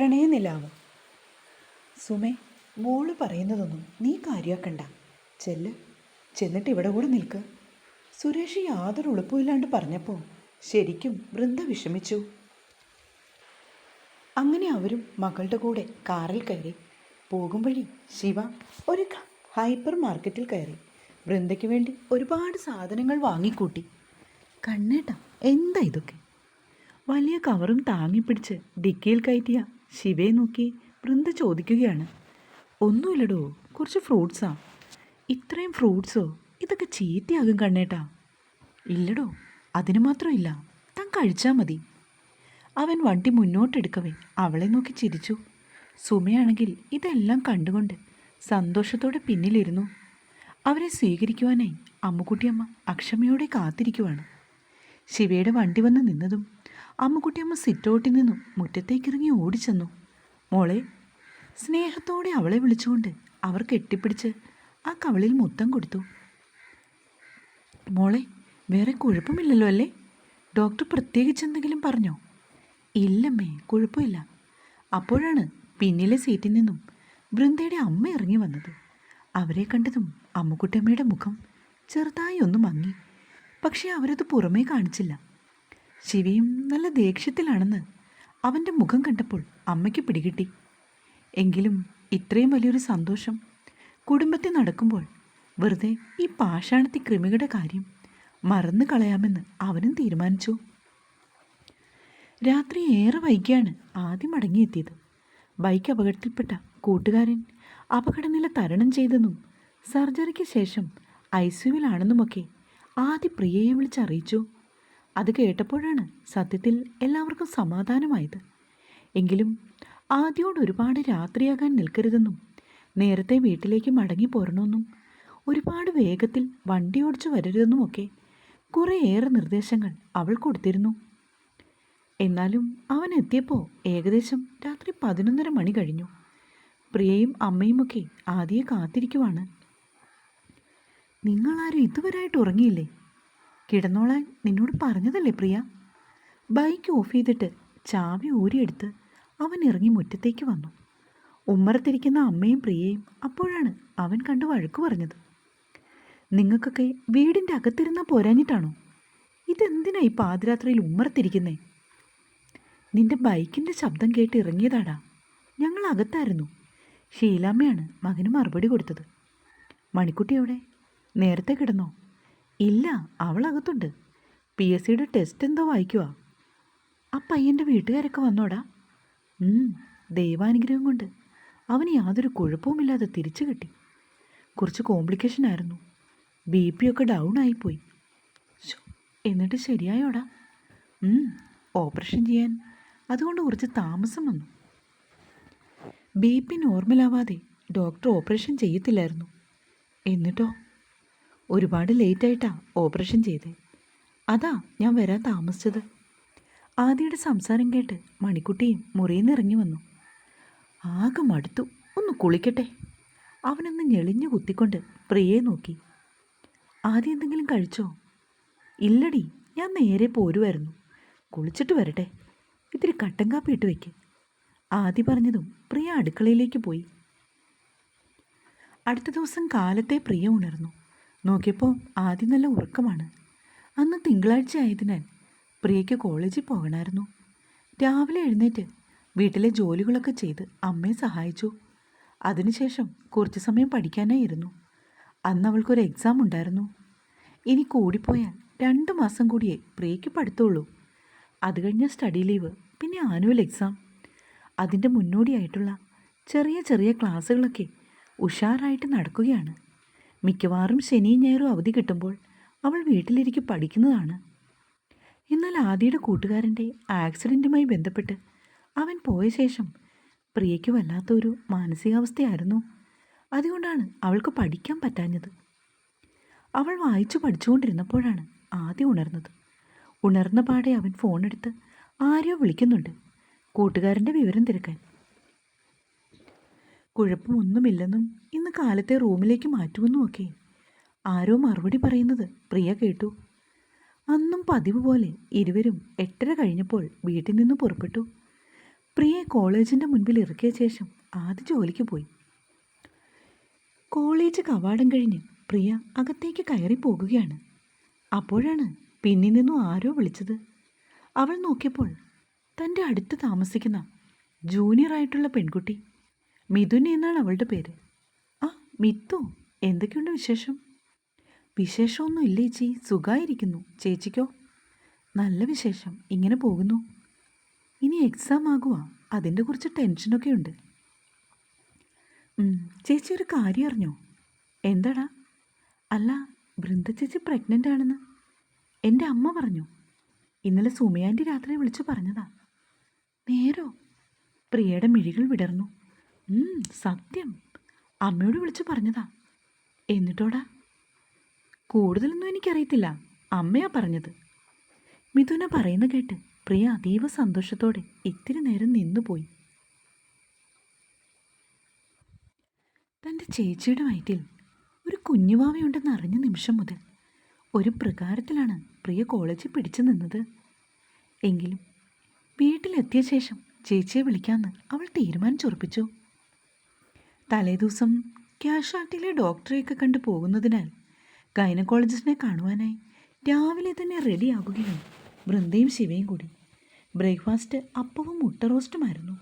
പ്രണയനിലാവ്. സുമേ മോൾ പറയുന്നതൊന്നും നീ കാര്യാക്കണ്ട. ചെല്ല്. ചെന്നിട്ട് ഇവിടെ കൂടെ നിൽക്ക്. സുരേഷ് യാതൊരു ഉളുപ്പുമില്ലാണ്ട് പറഞ്ഞപ്പോൾ ശരിക്കും വൃന്ദ വിഷമിച്ചു. അങ്ങനെ അവരും മകളുടെ കൂടെ കാറിൽ കയറി. പോകും വഴി ശിവ ഒരു ഹൈപ്പർ മാർക്കറ്റിൽ കയറി. വൃന്ദയ്ക്ക് വേണ്ടി ഒരുപാട് സാധനങ്ങൾ വാങ്ങിക്കൂട്ടി. കണ്ണേട്ട എന്താ ഇതൊക്കെ? വലിയ കവറും താങ്ങിപ്പിടിച്ച് ഡിക്കിയിൽ കയറ്റിയ ശിവയെ നോക്കി വൃന്ദ ചോദിക്കുകയാണ്. ഒന്നുമില്ലടോ കുറച്ച് ഫ്രൂട്ട്സാ. ഇത്രയും ഫ്രൂട്ട്സോ? ഇതൊക്കെ ചീത്തയാകും കണ്ണേട്ടാ. ഇല്ലടോ അതിന് മാത്രമില്ല. താൻ കഴിച്ചാൽ മതി. അവൻ വണ്ടി മുന്നോട്ടെടുക്കവേ അവളെ നോക്കി ചിരിച്ചു. സുമയാണെങ്കിൽ ഇതെല്ലാം കണ്ടുകൊണ്ട് സന്തോഷത്തോടെ പിന്നിലിരുന്നു. അവരെ സ്വീകരിക്കുവാനായി അമ്മുക്കുട്ടിയമ്മ അക്ഷമയോടെ കാത്തിരിക്കുവാണ്. ശിവയുടെ വണ്ടി വന്ന് നിന്നതും അമ്മുക്കുട്ടിയമ്മ സിറ്റൗട്ടിൽ നിന്നും മുറ്റത്തേക്കിറങ്ങി ഓടിച്ചെന്നു. മോളെ സ്നേഹത്തോടെ അവളെ വിളിച്ചുകൊണ്ട് അവർ കെട്ടിപ്പിടിച്ച് ആ കവളിൽ മുത്തം കൊടുത്തു. മോളെ വേറെ കുഴപ്പമില്ലല്ലോ അല്ലേ? ഡോക്ടർ പ്രത്യേകിച്ച് എന്തെങ്കിലും പറഞ്ഞോ? ഇല്ലമ്മേ കുഴപ്പമില്ല. അപ്പോഴാണ് പിന്നിലെ സീറ്റിൽ നിന്നും വൃന്ദയുടെ അമ്മ ഇറങ്ങി വന്നത്. അവരെ കണ്ടതും അമ്മുക്കുട്ടമ്മയുടെ മുഖം ചെറുതായി ഒന്ന് മങ്ങി. പക്ഷേ അവരത് പുറമേ കാണിച്ചില്ല. ശിവയും നല്ല ദേഷ്യത്തിലാണെന്ന് അവന്റെ മുഖം കണ്ടപ്പോൾ അമ്മയ്ക്ക് പിടികിട്ടി. എങ്കിലും ഇത്രയും വലിയൊരു സന്തോഷം. കുടുംബത്തിൽ നടക്കുമ്പോൾ വെറുതെ ഈ പാഷാണത്തി കൃമികളുടെ കാര്യം മറന്നു കളയാമെന്ന് അവനും തീരുമാനിച്ചു. രാത്രി ഏറെ വൈകിയാണ് ആദ്യം മടങ്ങിയെത്തിയത് ബൈക്ക് അപകടത്തിൽപ്പെട്ട കൂട്ടുകാരൻ അപകടനില തരണം ചെയ്തെന്നും സർജറിക്ക് ശേഷം ഐ സിയുവിലാണെന്നുമൊക്കെ ആദ്യ പ്രിയയെ വിളിച്ചറിയിച്ചു. അത് കേട്ടപ്പോഴാണ് സത്യത്തിൽ എല്ലാവർക്കും സമാധാനമായത്. എങ്കിലും ആദ്യോട് ഒരുപാട് രാത്രിയാകാൻ നിൽക്കരുതെന്നും നേരത്തെ വീട്ടിലേക്ക് മടങ്ങി പോരണമെന്നും ഒരുപാട് വേഗത്തിൽ വണ്ടി ഓടിച്ചു വരരുതെന്നുമൊക്കെ കുറേയേറെ നിർദ്ദേശങ്ങൾ അവൾ കൊടുത്തിരുന്നു. എന്നാലും അവൻ എത്തിയപ്പോൾ ഏകദേശം രാത്രി പതിനൊന്നര മണി കഴിഞ്ഞു. പ്രിയയും അമ്മയുമൊക്കെ ആദ്യം കാത്തിരിക്കുവാണ്. നിങ്ങളാരും ഇതുവരായിട്ട് ഉറങ്ങിയില്ലേ? കിടന്നോളാൻ നിന്നോട് പറഞ്ഞതല്ലേ പ്രിയ? ബൈക്ക് ഓഫ് ചെയ്തിട്ട് ചാവി ഊരിയെടുത്ത് അവൻ ഇറങ്ങി മുറ്റത്തേക്ക് വന്നു. ഉമ്മറത്തിരിക്കുന്ന അമ്മയും പ്രിയയും അപ്പോഴാണ് അവൻ കണ്ടു വഴക്ക് പറഞ്ഞത്. നിങ്ങൾക്കൊക്കെ വീടിന്റെ അകത്തിരുന്നാൽ പോരാഞ്ഞിട്ടാണോ? ഇതെന്തിനാ ഈ പാതിരാത്രിയിൽ ഉമ്മറത്തിരിക്കുന്നേ? നിന്റെ ബൈക്കിന്റെ ശബ്ദം കേട്ട് ഇറങ്ങിയതാടാ. ഞങ്ങൾ അകത്തായിരുന്നു. ഷീലാമ്മയാണ് മകന് മറുപടി കൊടുത്തത്. മണിക്കുട്ടി എവിടെ? നേരത്തെ കിടന്നോ? ഇല്ല അവൾ അകത്തുണ്ട് പി എസ് സിയുടെ ടെസ്റ്റ് എന്തോ വായിക്കുവാ. ആ പയ്യന്റെ വീട്ടുകാരൊക്കെ വന്നോടാ. ദൈവാനുഗ്രഹം കൊണ്ട്. അവന് യാതൊരു കുഴപ്പവുമില്ലാതെ തിരിച്ചു കിട്ടി. കുറച്ച് കോംപ്ലിക്കേഷൻ ആയിരുന്നു. ബി പി ഒക്കെ ഡൗൺ ആയിപ്പോയി. എന്നിട്ട് ശരിയായോടാ? ഓപ്പറേഷൻ ചെയ്യാൻ. അതുകൊണ്ട് കുറച്ച് താമസം വന്നു. ബി പി നോർമലാവാതെ ഡോക്ടർ ഓപ്പറേഷൻ ചെയ്യത്തില്ലായിരുന്നു. എന്നിട്ടോ? ഒരുപാട് ലേറ്റായിട്ടാ ഓപ്പറേഷൻ ചെയ്തേ. അതാ ഞാൻ വരാൻ താമസിച്ചത്. ആദിയുടെ സംസാരം കേട്ട് മണിക്കുട്ടിയും മുറിയിൽ നിന്ന് ഇറങ്ങി വന്നു. ആകെ മടുത്തു. ഒന്ന് കുളിക്കട്ടെ. അവനൊന്ന് ഞെളിഞ്ഞു കുത്തിക്കൊണ്ട് പ്രിയയെ നോക്കി. ആദ്യം എന്തെങ്കിലും കഴിച്ചോ? ഇല്ലടി ഞാൻ നേരെ പോരുമായിരുന്നു കുളിച്ചിട്ട് വരട്ടെ. ഇത്തിരി കട്ടൻ കാപ്പി ഇട്ട് വയ്ക്ക് ആദ്യ പറഞ്ഞതും പ്രിയ അടുക്കളയിലേക്ക് പോയി. അടുത്ത ദിവസം കാലത്തെ പ്രിയ ഉണർന്നു. നോക്കിയപ്പോൾ ആദ്യം നല്ല ഉറക്കമാണ്. അന്ന് തിങ്കളാഴ്ച ആയതിനാൽ പ്രിയയ്ക്ക് കോളേജിൽ പോകണമായിരുന്നു രാവിലെ എഴുന്നേറ്റ് വീട്ടിലെ ജോലികളൊക്കെ ചെയ്ത് അമ്മയെ സഹായിച്ചു. അതിനുശേഷം കുറച്ച് സമയം പഠിക്കാനായിരുന്നു. അന്ന് അവൾക്കൊരു എക്സാം ഉണ്ടായിരുന്നു. ഇനി കൂടിപ്പോയാൽ രണ്ട് മാസം കൂടിയേ പ്രിയയ്ക്ക് പഠിത്തുള്ളൂ അത് കഴിഞ്ഞ സ്റ്റഡി ലീവ് പിന്നെ ആനുവൽ എക്സാം അതിന്റെ മുന്നോടിയായിട്ടുള്ള ചെറിയ ചെറിയ ക്ലാസ്സുകളൊക്കെ ഉഷാറായിട്ട് നടക്കുകയാണ്. മിക്കവാറും ശനിയും ഞായറും അവധി കിട്ടുമ്പോൾ അവൾ വീട്ടിലിരിക്കും പഠിക്കുന്നതാണ്. എന്നാൽ ആദിയുടെ കൂട്ടുകാരന്റെ ആക്സിഡന്റുമായി ബന്ധപ്പെട്ട് അവൻ പോയ ശേഷം പ്രിയയ്ക്ക് വല്ലാത്തൊരു മാനസികാവസ്ഥയായിരുന്നു. അതുകൊണ്ടാണ് അവൾക്ക് പഠിക്കാൻ പറ്റാഞ്ഞത്. അവൾ വായിച്ചു പഠിച്ചുകൊണ്ടിരുന്നപ്പോഴാണ് ആദ്യം ഉണർന്നത്. ഉണർന്ന പാടെ അവൻ ഫോണെടുത്ത് ആരെയോ വിളിക്കുന്നുണ്ട്. കൂട്ടുകാരന്റെ വിവരം തിരക്കാൻ കുഴപ്പമൊന്നുമില്ലെന്നും ഇന്ന് കാലത്തെ റൂമിലേക്ക് മാറ്റുമെന്നുമൊക്കെ ആരോ മറുപടി പറയുന്നത് പ്രിയ കേട്ടു. അന്നും പതിവ് പോലെ ഇരുവരും എട്ടര കഴിഞ്ഞപ്പോൾ വീട്ടിൽ നിന്ന് പുറപ്പെട്ടു. പ്രിയെ കോളേജിന്റെ മുൻപിൽ ഇറക്കിയ ശേഷം ആദ്യ ജോലിക്ക് പോയി. കോളേജ് കവാടം കഴിഞ്ഞ് പ്രിയ അകത്തേക്ക് കയറി പോകുകയാണ്. അപ്പോഴാണ് പിന്നിൽ നിന്നും ആരോ വിളിച്ചത്. അവൾ നോക്കിയപ്പോൾ തന്റെ അടുത്ത് താമസിക്കുന്ന ജൂനിയറായിട്ടുള്ള പെൺകുട്ടി മിഥുൻ എന്നാണ് അവളുടെ പേര്. ആ മിത്തു. എന്തൊക്കെയുണ്ട് വിശേഷം? വിശേഷമൊന്നും ഇല്ല ചേച്ചി. സുഖമായിരിക്കുന്നു. ചേച്ചിക്കോ? നല്ല വിശേഷം. ഇങ്ങനെ പോകുന്നു. ഇനി എക്സാം ആകുക അതിന്റെ കുറച്ച് ടെൻഷനൊക്കെ ഉണ്ട്. ചേച്ചി ഒരു കാര്യം അറിഞ്ഞോ? എന്താടാ? അല്ല ബൃന്ദ ചേച്ചി പ്രഗ്നന്റ് ആണെന്ന്. എന്റെ അമ്മ പറഞ്ഞു. ഇന്നലെ സുമയാന്റെ രാത്രി വിളിച്ചു പറഞ്ഞതാ. നേരോ? പ്രിയയുടെ മിഴികൾ വിടർന്നു. സത്യം. അമ്മയോട് വിളിച്ചു പറഞ്ഞതാ. എന്നിട്ടോടാ? കൂടുതലൊന്നും എനിക്കറിയത്തില്ല. അമ്മയാ പറഞ്ഞത്. മിഥുന പറയുന്ന കേട്ട് പ്രിയ അതീവ സന്തോഷത്തോടെ ഇത്തിരി നേരം നിന്നുപോയി. തന്റെ ചേച്ചിയുടെ വയറ്റിൽ ഒരു കുഞ്ഞുവാവയുണ്ടെന്ന് അറിഞ്ഞ നിമിഷം മുതൽ ഒരു പ്രകാരത്തിലാണ് പ്രിയ കോളേജിൽ പിടിച്ചു നിന്നത്. എങ്കിലും വീട്ടിലെത്തിയ ശേഷം ചേച്ചിയെ വിളിക്കാമെന്ന് അവൾ തീരുമാനിച്ചുറപ്പിച്ചു. തലേദിവസം ക്യാഷാട്ടിലെ ഡോക്ടറെയൊക്കെ കണ്ടു പോകുന്നതിനാൽ ഗൈനക്കോളജിസ്റ്റിനെ കാണുവാനായി രാവിലെ തന്നെ റെഡിയാകുകയാണ് വൃന്ദയും ശിവയും കൂടി. ബ്രേക്ക്ഫാസ്റ്റ് അപ്പവും മുട്ട റോസ്റ്റുമായിരുന്നു.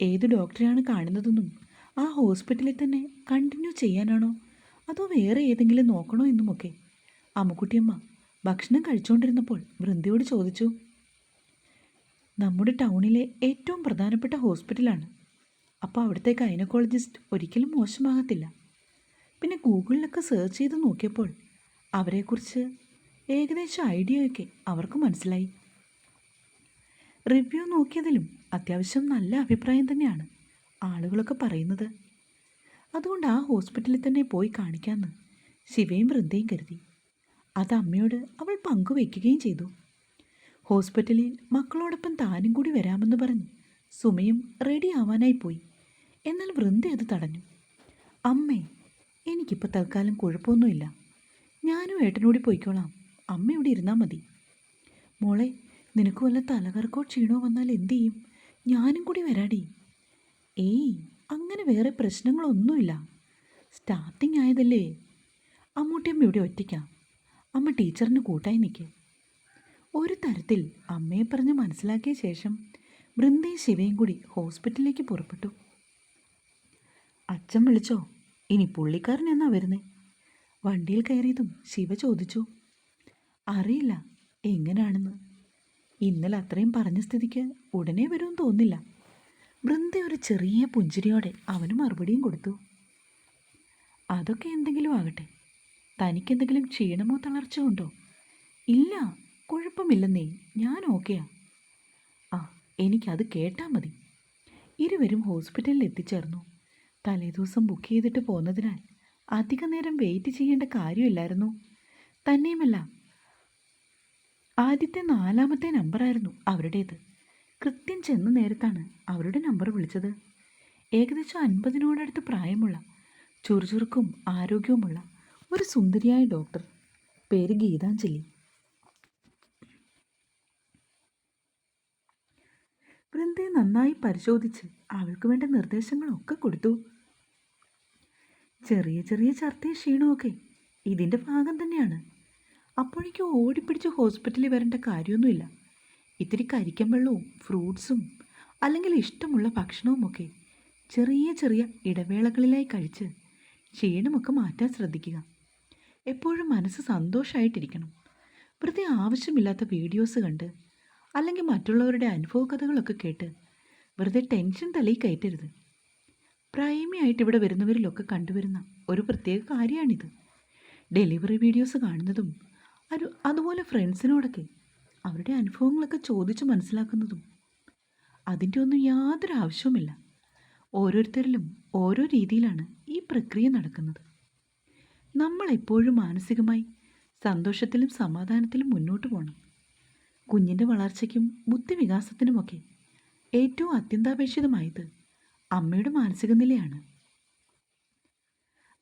ഏത് ഡോക്ടറെയാണ് കാണുന്നതെന്നും ആ ഹോസ്പിറ്റലിൽ തന്നെ കണ്ടിന്യൂ ചെയ്യാനാണോ അതോ വേറെ ഏതെങ്കിലും നോക്കണോ എന്നുമൊക്കെ അമ്മുക്കുട്ടിയമ്മ ഭക്ഷണം കഴിച്ചുകൊണ്ടിരുന്നപ്പോൾ വൃന്ദയോട് ചോദിച്ചു. നമ്മുടെ ടൗണിലെ ഏറ്റവും പ്രധാനപ്പെട്ട ഹോസ്പിറ്റലാണ് അപ്പോൾ അവിടുത്തെ ഗൈനക്കോളജിസ്റ്റ് ഒരിക്കലും മോശമാകത്തില്ല. പിന്നെ ഗൂഗിളിലൊക്കെ സെർച്ച് ചെയ്ത് നോക്കിയപ്പോൾ അവരെക്കുറിച്ച് ഏകദേശം ഐഡിയയൊക്കെ അവർക്ക് മനസ്സിലായി. റിവ്യൂ നോക്കിയതിലും അത്യാവശ്യം നല്ല അഭിപ്രായം തന്നെയാണ് ആളുകളൊക്കെ പറയുന്നത്. അതുകൊണ്ട് ആ ഹോസ്പിറ്റലിൽ തന്നെ പോയി കാണിക്കാമെന്ന് ശിവയും വൃന്ദയും കരുതി. അത് അമ്മയോട് അവൾ പങ്കുവയ്ക്കുകയും ചെയ്തു. ഹോസ്പിറ്റലിൽ മക്കളോടൊപ്പം താനും കൂടി വരാമെന്ന് പറഞ്ഞ് സുമയും റെഡി ആവാനായി പോയി. എന്നാൽ വൃന്ദ അത് തടഞ്ഞു. അമ്മേ എനിക്കിപ്പോൾ തൽക്കാലം കുഴപ്പമൊന്നുമില്ല. ഞാനും ഏട്ടനോടി പോയിക്കോളാം. അമ്മ ഇവിടെ ഇരുന്നാൽ മതി. മോളെ നിനക്ക് വല്ല തലകറക്കോ ക്ഷീണോ വന്നാൽ എന്തു ചെയ്യും? ഞാനും കൂടി വരാടി. ഏയ് അങ്ങനെ വേറെ പ്രശ്നങ്ങളൊന്നുമില്ല. സ്റ്റാർട്ടിങ് ആയതല്ലേ. അമ്മൂട്ടിയമ്മ ഇവിടെ ഒറ്റയ്ക്കാം. അമ്മ ടീച്ചറിന് കൂട്ടായി നിൽക്കുക ഒരു തരത്തിൽ അമ്മയെ പറഞ്ഞ് മനസ്സിലാക്കിയ ശേഷം വൃന്ദയും ശിവയും കൂടി ഹോസ്പിറ്റലിലേക്ക് പുറപ്പെട്ടു. അച്ഛൻ വിളിച്ചോ? ഇനി പുള്ളിക്കാരൻ എന്നാ വരുന്നേ? വണ്ടിയിൽ കയറിയതും ശിവ ചോദിച്ചു. അറിയില്ല എങ്ങനെയാണെന്ന് ഇന്നലെ അത്രയും പറഞ്ഞ സ്ഥിതിക്ക് ഉടനെ വരുമെന്ന് തോന്നില്ല വൃന്ദ ഒരു ചെറിയ പുഞ്ചിരിയോടെ അവന് മറുപടിയും കൊടുത്തു. അതൊക്കെ എന്തെങ്കിലും ആകട്ടെ. തനിക്കെന്തെങ്കിലും ക്ഷീണമോ തളർച്ചയോ ഉണ്ടോ? ഇല്ല കുഴപ്പമില്ലെന്നേ ഞാൻ ഓക്കെയാ. ആ എനിക്കത് കേട്ടാൽ മതി. ഇരുവരും ഹോസ്പിറ്റലിൽ എത്തിച്ചേർന്നു. തലേദിവസം ബുക്ക് ചെയ്തിട്ട് പോന്നതിനാൽ അധിക നേരം വെയിറ്റ് ചെയ്യേണ്ട കാര്യമില്ലായിരുന്നു. തന്നെയുമല്ല ആദ്യത്തെ നാലാമത്തെ നമ്പറായിരുന്നു അവരുടേത്. കൃത്യം ചെന്ന നേരത്താണ് അവരുടെ നമ്പർ വിളിച്ചത്. ഏകദേശം അൻപതിനോടടുത്ത് പ്രായമുള്ള ചുറുചുറുക്കും ആരോഗ്യവുമുള്ള ഒരു സുന്ദരിയായ ഡോക്ടർ പേര് ഗീതാഞ്ജലി. വൃന്ദയെ നന്നായി പരിശോധിച്ച് അവൾക്ക് വേണ്ട നിർദ്ദേശങ്ങളൊക്കെ കൊടുത്തു. ചെറിയ ചെറിയ ചർത്തയും ക്ഷീണമൊക്കെ ഇതിന്റെ ഭാഗം തന്നെയാണ്. അപ്പോഴേക്കും ഓടിപ്പിടിച്ച് ഹോസ്പിറ്റലിൽ വരേണ്ട കാര്യമൊന്നുമില്ല. ഇത്തിരി കരിക്കൻ വെള്ളവും ഫ്രൂട്ട്സും അല്ലെങ്കിൽ ഇഷ്ടമുള്ള ഭക്ഷണവുമൊക്കെ ചെറിയ ചെറിയ ഇടവേളകളിലായി കഴിച്ച് ക്ഷീണമൊക്കെ മാറ്റാൻ ശ്രദ്ധിക്കുക. എപ്പോഴും മനസ്സ് സന്തോഷമായിട്ടിരിക്കണം വെറുതെ ആവശ്യമില്ലാത്ത വീഡിയോസ് കണ്ട് അല്ലെങ്കിൽ മറ്റുള്ളവരുടെ അനുഭവ കഥകളൊക്കെ കേട്ട് വെറുതെ ടെൻഷൻ തലയിൽ കയറ്റരുത്. പ്രൈമിയായിട്ട് ഇവിടെ വരുന്നവരിലൊക്കെ കണ്ടുവരുന്ന ഒരു പ്രത്യേക കാര്യമാണിത്. ഡെലിവറി വീഡിയോസ് കാണുന്നതും ഒരു അതുപോലെ ഫ്രണ്ട്സിനോടൊക്കെ അവരുടെ അനുഭവങ്ങളൊക്കെ ചോദിച്ച് മനസ്സിലാക്കുന്നതും അതിന്റെ ഒന്നും യാതൊരു ആവശ്യവുമില്ല. ഓരോരുത്തരിലും ഓരോ രീതിയിലാണ് ഈ പ്രക്രിയ നടക്കുന്നത്. നമ്മൾ എപ്പോഴും മാനസികമായി സന്തോഷത്തിലും സമാധാനത്തിലും മുന്നോട്ട് പോകണം കുഞ്ഞിന്റെ വളർച്ചയ്ക്കും ബുദ്ധിവികാസത്തിനുമൊക്കെ ഏറ്റവും അത്യന്താപേക്ഷിതമായത് അമ്മയുടെ മാനസിക നിലയാണ്.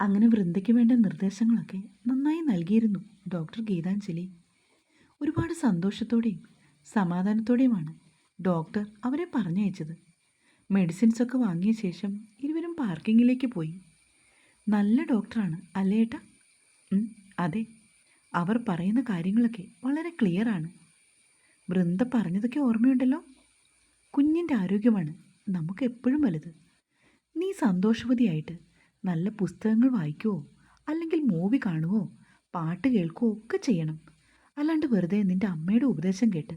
അങ്ങനെ വൃന്ദയ്ക്ക് വേണ്ട നിർദ്ദേശങ്ങളൊക്കെ നന്നായി നൽകിയിരുന്നു ഡോക്ടർ ഗീതാഞ്ജലി. ഒരുപാട് സന്തോഷത്തോടെയും സമാധാനത്തോടെയുമാണ് ഡോക്ടർ അവരെ പറഞ്ഞയച്ചത്. മെഡിസിൻസ് ഒക്കെ വാങ്ങിയ ശേഷം ഇരുവരും പാർക്കിങ്ങിലേക്ക് പോയി. നല്ല ഡോക്ടറാണ് അല്ലേ ഏട്ടാ? അതെ. അവർ പറയുന്ന കാര്യങ്ങളൊക്കെ വളരെ ക്ലിയറാണ് വൃന്ദ പറഞ്ഞതൊക്കെ ഓർമ്മയുണ്ടല്ലോ? കുഞ്ഞിന്റെ ആരോഗ്യമാണ് നമുക്ക് എപ്പോഴും വലുത്. നീ സന്തോഷവതിയായിട്ട് നല്ല പുസ്തകങ്ങൾ വായിക്കുവോ? അല്ലെങ്കിൽ മൂവി കാണുവോ? പാട്ട് കേൾക്കുകയോ ഒക്കെ ചെയ്യണം. അല്ലാണ്ട് വെറുതെ നിന്റെ അമ്മയുടെ ഉപദേശം കേട്ട്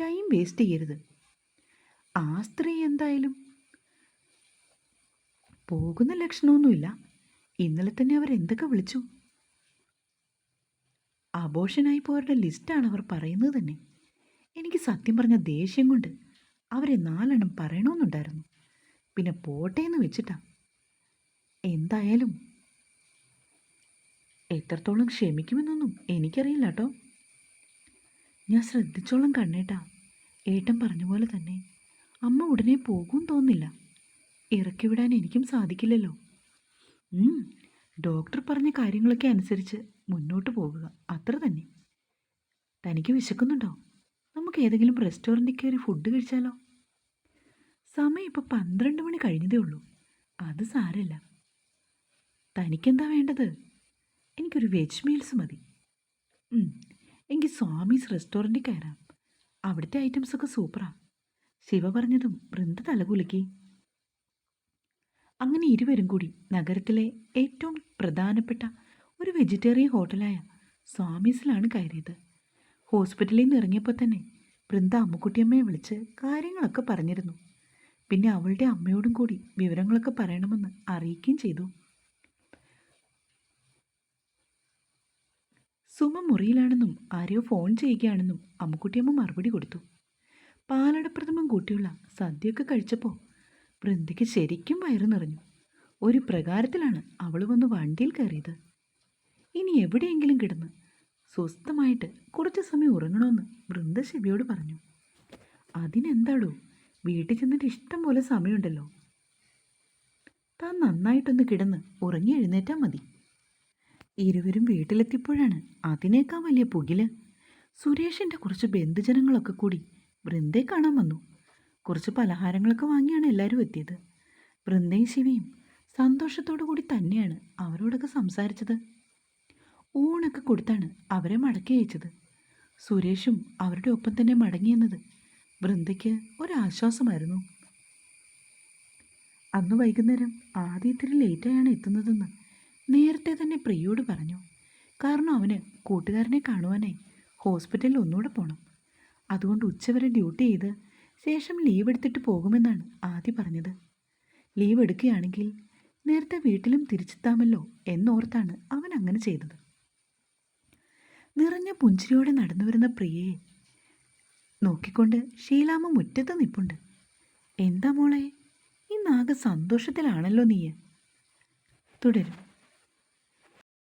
ടൈം വേസ്റ്റ് ചെയ്യരുത്. ആ സ്ത്രീ എന്തായാലും? പോകുന്ന ലക്ഷണമൊന്നുമില്ല. ഇന്നലെ തന്നെ അവർ എന്തൊക്കെ വിളിച്ചു? അബോഷനായി പോയവരുടെ ലിസ്റ്റാണ് അവർ പറയുന്നത് തന്നെ. എനിക്ക് സത്യം പറഞ്ഞ ദേഷ്യം കൊണ്ട് അവരെ നാലെണ്ണം പറയണമെന്നുണ്ടായിരുന്നു പിന്നെ പോട്ടെ എന്ന് വെച്ചിട്ടാ. എന്തായാലും എത്രത്തോളം ക്ഷമിക്കുമെന്നൊന്നും എനിക്കറിയില്ല കേട്ടോ ഞാൻ ശ്രദ്ധിച്ചോളം കണ്ണേട്ടാ. ഏട്ടൻ പറഞ്ഞ പോലെ തന്നെ അമ്മ ഉടനെ പോകും തോന്നില്ല. ഇറക്കി വിടാൻ എനിക്കും സാധിക്കില്ലല്ലോ. ഡോക്ടർ പറഞ്ഞ കാര്യങ്ങളൊക്കെ അനുസരിച്ച് മുന്നോട്ട് പോകുക അത്ര തന്നെ. തനിക്ക് വിശക്കുന്നുണ്ടോ? നമുക്ക് ഏതെങ്കിലും റെസ്റ്റോറന്റിൽ കയറി ഫുഡ് കഴിച്ചാലോ? സമയം ഇപ്പോൾ പന്ത്രണ്ട് മണി കഴിഞ്ഞതേ ഉള്ളൂ. അത് സാരമില്ല തനിക്കെന്താ വേണ്ടത്? എനിക്കൊരു വെജ് മീൽസ് മതി. എനിക്ക് സ്വാമീസ് റെസ്റ്റോറന്റിൽ കയറാം. അവിടുത്തെ ഐറ്റംസൊക്കെ സൂപ്പറാണ് ശിവ പറഞ്ഞതും വൃന്ദ തലകുലുക്കി. അങ്ങനെ ഇരുവരും കൂടി നഗരത്തിലെ ഏറ്റവും പ്രധാനപ്പെട്ട ഒരു വെജിറ്റേറിയൻ ഹോട്ടലായ സ്വാമീസിലാണ് കയറിയത്. ഹോസ്പിറ്റലിൽ നിന്ന് ഇറങ്ങിയപ്പോൾ തന്നെ വൃന്ദ അമ്മുക്കുട്ടിയമ്മയെ വിളിച്ച് കാര്യങ്ങളൊക്കെ പറഞ്ഞിരുന്നു. പിന്നെ അവളുടെ അമ്മയോടും കൂടി വിവരങ്ങളൊക്കെ പറയണമെന്ന് അറിയിക്കുകയും ചെയ്തു. സുമ മുറിയിലാണെന്നും ആരെയോ ഫോൺ ചെയ്യുകയാണെന്നും അമ്മുക്കുട്ടിയമ്മ മറുപടി കൊടുത്തു. പാലടപ്രഥമം കൂട്ടിയുള്ള സദ്യയൊക്കെ കഴിച്ചപ്പോൾ വൃന്ദയ്ക്ക് ശരിക്കും വയറു നിറഞ്ഞു. ഒരു പ്രകാരത്തിലാണ് അവൾ വന്ന് വണ്ടിയിൽ കയറിയത്. ഇനി എവിടെയെങ്കിലും കിടന്ന് സ്വസ്ഥമായിട്ട് കുറച്ച് സമയം ഉറങ്ങണമെന്ന് വൃന്ദ ശിവയോട് പറഞ്ഞു. അതിനെന്താടോ? വീട്ടിൽ ചെന്നിട്ട് ഇഷ്ടം പോലെ സമയമുണ്ടല്ലോ. താൻ നന്നായിട്ടൊന്ന് കിടന്ന് ഉറങ്ങി എഴുന്നേറ്റാൽ മതി. ഇരുവരും വീട്ടിലെത്തിയപ്പോഴാണ് അതിനേക്കാൾ വലിയ പുകിൽ. സുരേഷിന്റെ കുറച്ച് ബന്ധുജനങ്ങളൊക്കെ കൂടി വൃന്ദയെ കാണാൻ വന്നു. കുറച്ച് പലഹാരങ്ങളൊക്കെ വാങ്ങിയാണ് എല്ലാവരും എത്തിയത്. വൃന്ദയും ശിവയും സന്തോഷത്തോടു കൂടി തന്നെയാണ് അവരോടൊക്കെ സംസാരിച്ചത്. ഊണൊക്കെ കൊടുത്താണ് അവരെ മടക്കി അയച്ചത്. സുരേഷും അവരുടെ ഒപ്പം തന്നെ മടങ്ങിയെന്നത് വൃന്ദയ്ക്ക് ഒരാശ്വാസമായിരുന്നു. അന്ന് വൈകുന്നേരം ആദ്യ ഇത്തിരി ലേറ്റായാണ് എത്തുന്നതെന്ന് നേരത്തെ തന്നെ പ്രിയോട് പറഞ്ഞു. കാരണം അവന് കൂട്ടുകാരനെ കാണുവാനായി ഹോസ്പിറ്റലിൽ ഒന്നുകൂടെ പോകണം അതുകൊണ്ട് ഉച്ചവരെ ഡ്യൂട്ടി ചെയ്ത് ശേഷം ലീവ് എടുത്തിട്ട് പോകുമെന്നാണ് ആദ്യ പറഞ്ഞത്. ലീവ് എടുക്കുകയാണെങ്കിൽ നേരത്തെ വീട്ടിലും തിരിച്ചെത്താമല്ലോ എന്നോർത്താണ് അവൻ അങ്ങനെ ചെയ്തത്. നിറഞ്ഞ പുഞ്ചിരിയോടെ നടന്നു വരുന്ന പ്രിയയെ നോക്കിക്കൊണ്ട് ഷീലാമ്മ മുറ്റത്ത് നിപ്പുണ്ട്. എന്താ മോളെ? ഇന്നാകെ സന്തോഷത്തിലാണല്ലോ നീ തുടരും.